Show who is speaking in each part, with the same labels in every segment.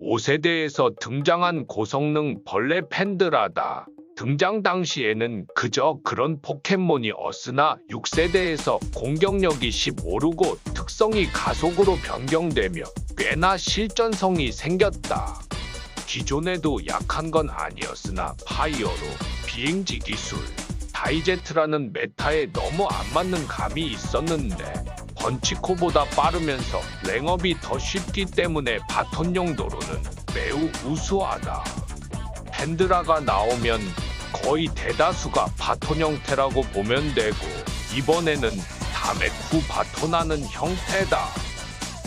Speaker 1: 5세대에서 등장한 고성능 벌레 팬드라다. 등장 당시에는 그저 그런 포켓몬이었으나 6세대에서 공격력이 15오르고 특성이 가속으로 변경되며 꽤나 실전성이 생겼다. 기존에도 약한 건 아니었으나 파이어로 비행지 기술, 다이제트라는 메타에 너무 안 맞는 감이 있었는데 번치코보다 빠르면서 랭업이 더 쉽기 때문에 바톤 용 도로는 매우 우수하다. 팬드라가 나오면 거의 대다수가 바톤 형태라고 보면 되고 이번에는 다메 후 바톤하는 형태다.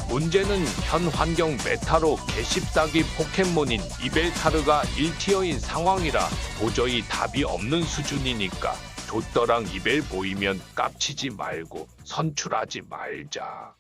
Speaker 1: 문제는 현 환경 메타로 개십사기 포켓몬인 이벨타르가 1티어인 상황이라 도저히 답이 없는 수준이니까 돗더랑 입에 보이면 깝치지 말고 선출하지 말자.